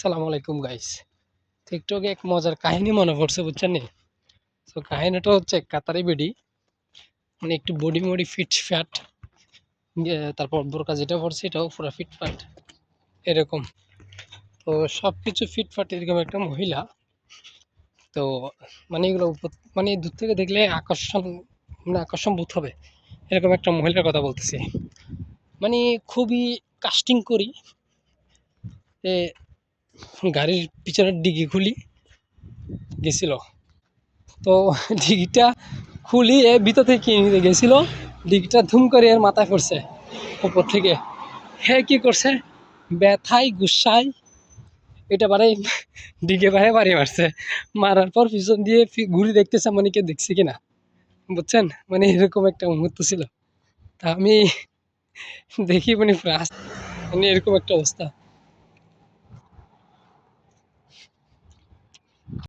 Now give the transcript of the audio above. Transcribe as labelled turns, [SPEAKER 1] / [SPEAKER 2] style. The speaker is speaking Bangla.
[SPEAKER 1] সালাম আলাইকুম গাইস টিকটকে এক মজার কাহিনী মনে পড়ছে, বুঝছেন নি? তো কাহিনীটা হচ্ছে কাতারি বেডি মানে একটু বডি মডি ফিট ফ্যাট তারপর বোরকা যেটা পড়ছে এটাও পুরো ফিট ফ্যাট এরকম। তো সব কিছু ফিট ফাট এরকম একটা মহিলা, তো মানে এগুলো মানে দূর থেকে দেখলে আকর্ষণ মানে আকর্ষণ বোধ হবে, এরকম একটা মহিলার কথা বলতেছি। মানে খুবই কাস্টিং করি গাড়ির পিছনের ডিগি খুলি, গেছিল। তো ডিগিটা খুলি, এ ভিতর থেকে কিনে গেছিল। ডিগিটা ধুম করে এর মাথায় পড়ছে উপর থেকে। হ্যাঁ কি করছে? ব্যথায়, গুসায়। এটা বারে ডিগে বারে বাড়ি মারছে। মারার পর পিছন দিয়ে ঘুরে দেখতেছে মানে কেউ দেখছে কিনা। বুঝছেন? মানে এরকম একটা মুহূর্ত ছিল। তা আমি দেখি মানে মানে এরকম একটা অবস্থা।